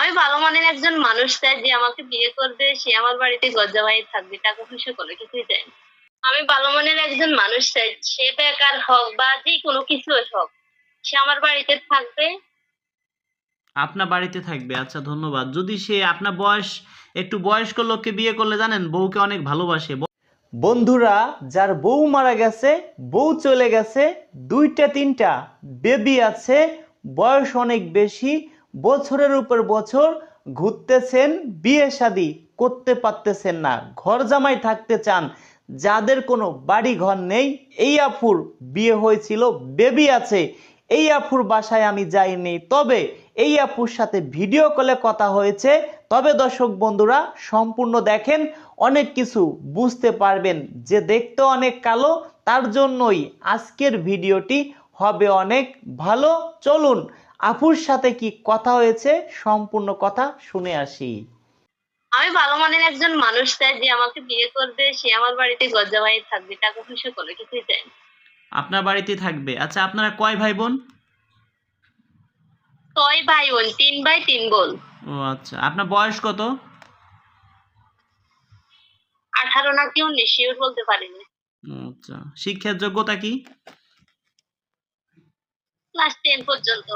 আমি ভালো মানের একজন মানুষ চাই যে আমাকে বিয়ে করবে সে আমার বাড়িতে গজ্জাবাই থাকবে টাকা পয়সা কোনো কিছুই চাই না। আমি ভালো মানের একজন মানুষ চাই সে বেকার হোক বা যে কোনো কিছু হোক সে আমার বাড়িতে থাকবে। আপনার বাড়িতে থাকবে আচ্ছা ধন্যবাদ। যদি সে আপনার বয়স একটু বয়স্ক লোককে বিয়ে করলে জানেন বউকে অনেক ভালোবাসে। বন্ধুরা যার বউ মারা গেছে বউ চলে গেছে দুইটা তিনটা বেবি আছে বয়স অনেক বেশি বছরের উপর বছর ঘুরতেছেন, বিয়ে শাদি করতে পারতেছেন না, ঘর জামাই থাকতে চান, যাদের কোনো বাড়ি ঘর নেই, এই আফুর বিয়ে হয়েছিল, বেবি আছে, এই আফুর বাসায় আমি যাইনি। তবে এই আপুর সাথে ভিডিও কলে কথা হয়েছে। তবে দর্শক বন্ধুরা, সম্পূর্ণ দেখেন, অনেক কিছু বুঝতে পারবেন। যে দেখতে অনেক কালো, তার জন্যই আজকের ভিডিওটি হবে অনেক ভালো। চলুন আপুর সাথে কি কথা হয়েছে? সম্পূর্ণ কথা শুনে আসি। আমি ভালো মানের একজন মানুষ চাই যে আমাকে বিয়ে করবে সে আমার বাড়িতে গজ্জাবাই থাকবে টাকা পয়সা কোনো কিছুই চাই আপনার বাড়িতে থাকবে। আচ্ছা আপনারা কয় ভাই বোন? ছয় ভাই বোন তিন ভাই তিন বোন। ও আচ্ছা। আপনার বয়স কত? আঠারো না কেউ শিওর বলতে পারিনি। আচ্ছা। শিক্ষার যোগ্যতা কি? ক্লাস টেন পর্যন্ত।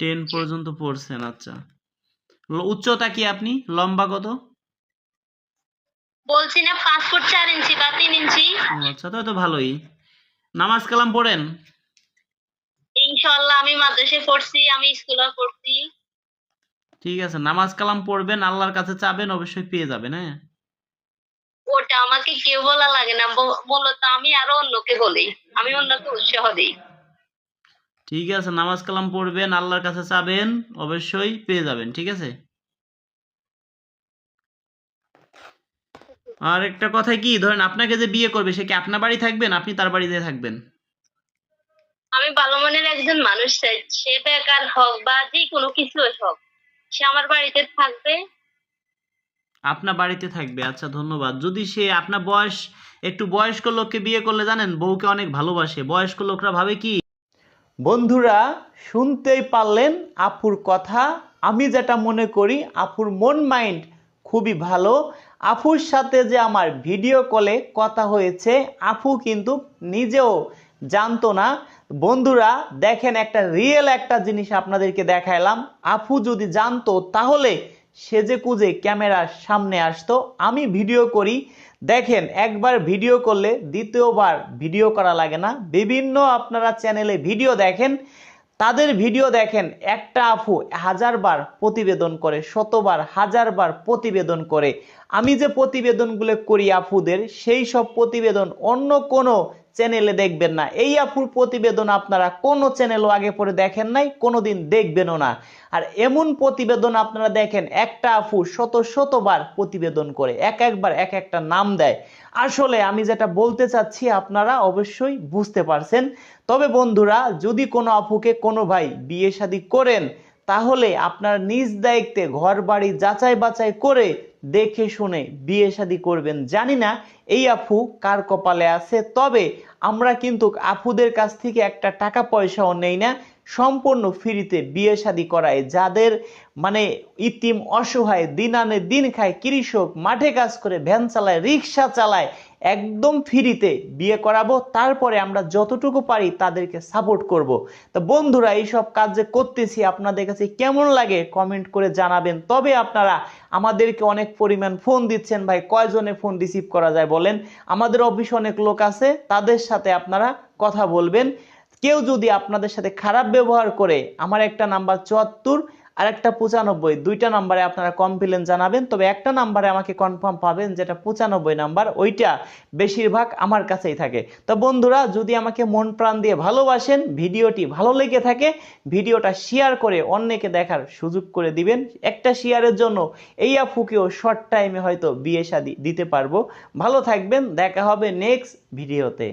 টেন পর্যন্ত পড়ছেন আচ্ছা। উচ্চতা কি আপনি? লম্বা কত? বলছি না পাঁচ ফুট চার ইঞ্চি বা তিন ইঞ্চি। আচ্ছা তো ভালোই। নামাজ কালাম পড়েন? ইনশাল্লাহ আমি মাদ্রাসায় পড়ছি আমি স্কুলে পড়ছি। ঠিক আছে নামাজ কালাম পড়বেন আল্লাহর কাছে চাবেন অবশ্যই পেয়ে যাবেন হ্যাঁ? ওটা আমাকে কেউ বলা লাগে না মূলত আমি আরও অন্যকে বলি আমি অন্যকে উৎসাহ দিই। ঠিক আছে নামাজ কালাম পড়বেন আল্লাহর কাছে চাবেন অবশ্যই পেয়ে যাবেন ঠিক আছে? আর একটা কথা কি ধরেন আপনাকে যে বিয়ে করবে সে কি আপনার বাড়ি থাকবেন? আপনি তার বাড়িতে থাকবেন? আমি ভালো মনের একজন মানুষ চাই সে বেকার হোক বা যে কোনো কিছু হোক সে আমার বাড়িতে থাকবে। আপনার বাড়িতে থাকবে আচ্ছা ধন্যবাদ। যদি সে আপনার বয়স একটু বয়স্ক লোককে বিয়ে করলে জানেন বউকে অনেক ভালোবাসে বয়স্ক লোকরা ভাবে কি বন্ধুরা, শুনতেই পারলেন আপুর কথা। আমি যেটা মনে করি, আপুর মন মাইন্ড খুবই ভালো। আপুর সাথে যে আমার ভিডিও কলে কথা হয়েছে, আপু কিন্তু নিজেও জানতো না। বন্ধুরা, দেখেন একটা রিয়েল একটা জিনিস আপনাদেরকে দেখাইলাম। আপু যদি জানতো, তাহলে সেজে কুজে ক্যামেরার সামনে আসতো। আমি ভিডিও করি দেখেন, একবার ভিডিও করলে দ্বিতীয়বার ভিডিও করা লাগে না। বিভিন্ন আপনারা চ্যানেলে ভিডিও দেখেন, তাদের ভিডিও দেখেন, একটা আপু হাজারবার প্রতিবেদন করে, শতবার, হাজারবার প্রতিবেদন করে। আমি যে প্রতিবেদনগুলো করি আফুদের সেই সব প্রতিবেদন অন্য কোনো চ্যানেলে দেখবেন না। এই আপুর প্রতিবেদন আপনারা কোনো চ্যানেলও আগে পরে দেখেন নাই, কোনোদিন দেখবেনও না। আর এমন প্রতিবেদন আপনারা দেখেন, একটা আপু শত শতবার প্রতিবেদন করে, এক একবার এক একটা নাম দেয়। আসলে আমি যেটা বলতে চাচ্ছি, আপনারা অবশ্যই বুঝতে পারছেন। তবে বন্ধুরা, যদি কোনো আপুকে কোনো ভাই বিয়ে শাদী করেন, তাহলে আপনার নিজ দায়িত্বে ঘর বাড়ি যাচাই বাছাই করে দেখে শুনে বিয়ে শাদী করবেন। জানি না এই আপু কার কপালে আছে, তবে আমরা কিন্তু আপুদের কাছ থেকে একটা টাকা পয়সাও নেই না। সম্পূর্ণ ফ্রিতে বিয়ে শাদী করায়, যাদের মানে ইতিম অসহায় দিন আনে দিন খায়, কৃষক মাঠে কাজ করে, ভ্যান চালায়, রিক্সা চালায়, একদম ফ্রিতে বিয়ে করাবো, তারপরে আমরা যতটুকু পারি তাদেরকে সাপোর্ট করব। তো বন্ধুরা, এইসব কাজ যে করতেছি, আপনাদের কাছে কেমন লাগে কমেন্ট করে জানাবেন। তবে আপনারা আমাদেরকে অনেক পরিমাণ ফোন দিচ্ছেন ভাই, কয়জনে ফোন রিসিভ করা যায় বলেন? আমাদের অফিসে অনেক লোক আছে, তাদের সাথে আপনারা কথা বলবেন। কেউ যদি আপনাদের সাথে খারাপ ব্যবহার করে, আমার একটা নাম্বার চুয়াত্তর, আর একটা পঁচানব্বই, দুইটা নাম্বারে আপনারা কমপ্লেন জানাবেন, তবে একটা নাম্বারে আমাকে কনফার্ম পাবেন যেটা পঁচানব্বই নাম্বার ওইটা বেশিরভাগ আমার কাছেই থাকে। তো বন্ধুরা, যদি আমাকে মন প্রাণ দিয়ে ভালোবাসেন, ভিডিওটি ভালো লেগে থাকে, ভিডিওটা শেয়ার করে অন্যকে দেখার সুযোগ করে দিবেন। একটা শেয়ারের জন্য এই আফুকেও শর্ট টাইমে হয়তো বিয়ে শাদি দিতে পারব। ভালো থাকবেন, দেখা হবে নেক্সট ভিডিওতে